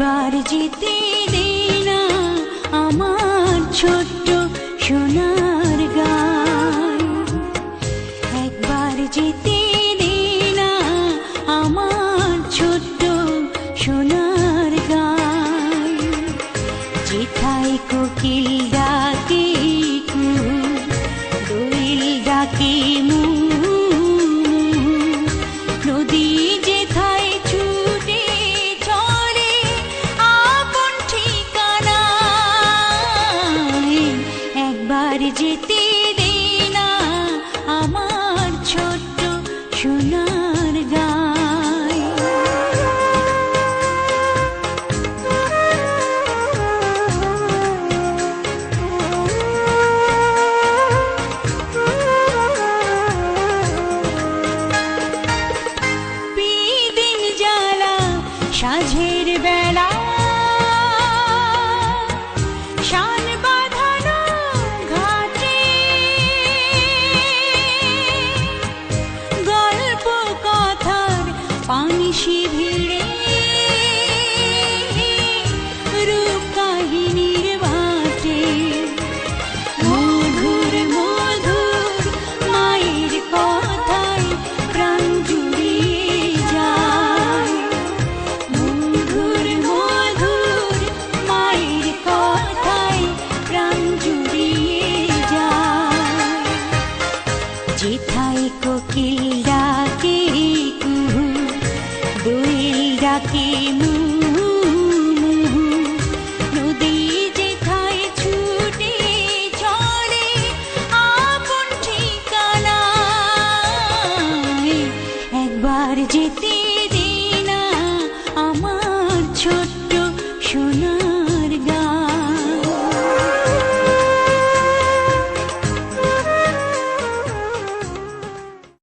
একবার জিতে দে না আমার ছোট্ট সোনার গান। একবার জিতে দেনা আমার ছোট্ট সোনার গায় জিতাই কোকিল পানি শিভিড়ে রূপ কাহিনীর মায়ের কথায় প্রাণ জুড়িয়ে যায়। মধুর মধুর মায়ের কথায় প্রাণ জুড়িয়ে যায়। কোকিল একবার যেতে দে না আমার ছোট্ট সোনা।